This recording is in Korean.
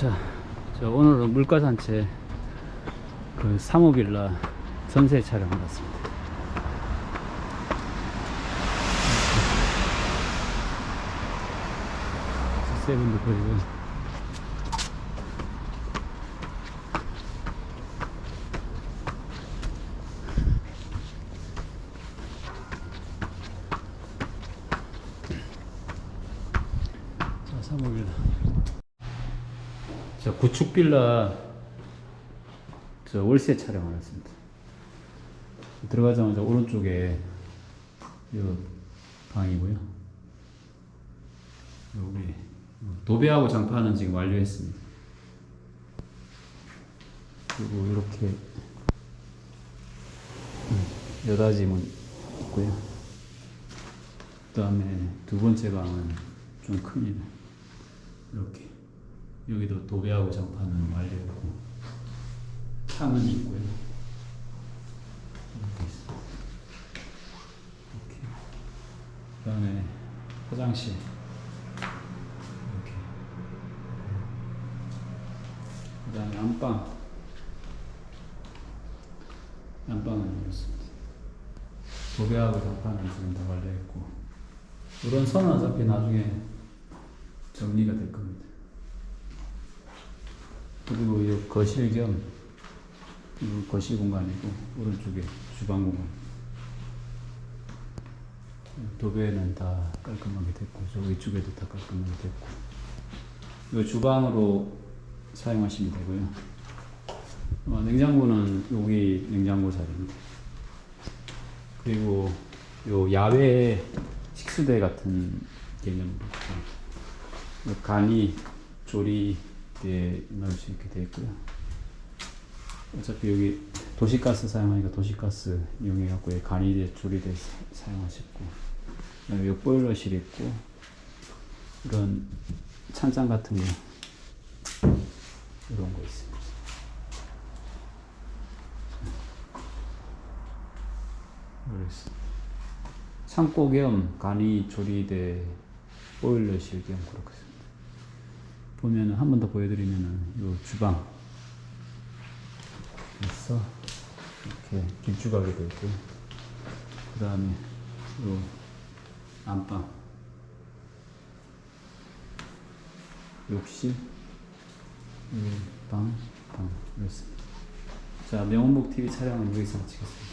자, 저 오늘은 물가산채 그 사모빌라 전세 촬영을 왔습니다. 세븐도 보이고. 자, 사모빌라. 저 구축 빌라 저 월세 촬영을 했습니다. 들어가자마자 오른쪽에 요 방이고요. 여기 도배하고 장판은 지금 완료했습니다. 그리고 이렇게 음, 여닫이문 있고요. 그 다음에 두 번째 방은 좀 큽니다. 이렇게 여기도 도배하고 장판은 완료했고 창은 있고요. 이렇게. 그다음에 화장실 이렇게. 그 다음에 안방 안방은 이렇습니다. 도배하고 장판은 지금 다 완료했고 이런 선은 어차피 나중에 정리가 될 겁니다. 그리고 이 거실 겸이 거실 공간이고 오른쪽에 주방 공간. 도배는 다 깔끔하게 됐고 저 위쪽에도 다 깔끔하게 됐고 이 주방으로 사용하시면 되고요. 어, 냉장고는 여기 냉장고 자리입니다. 그리고 요 야외 식수대 같은 개념으로 요 간이 조리 대에 넣을 수 있게 되어 있고요. 어차피 여기 도시가스 사용하니까 도시가스 이용해갖고 간이대 조리대 사- 사용하셨고 그다음에 요 보일러실 있고 이런 찬장 같은 거 이런 거 있습니다. 모르겠습니다. 창고 겸 간이 조리대 보일러실 겸 그렇게 보면은 한 번 더 보여드리면은 요 주방 있어 이렇게 길쭉하게 되어 있고 그 다음에 요 안방 욕실 방, 방 이렇습니다. 자 명원복 TV 촬영은 여기서 마치겠습니다.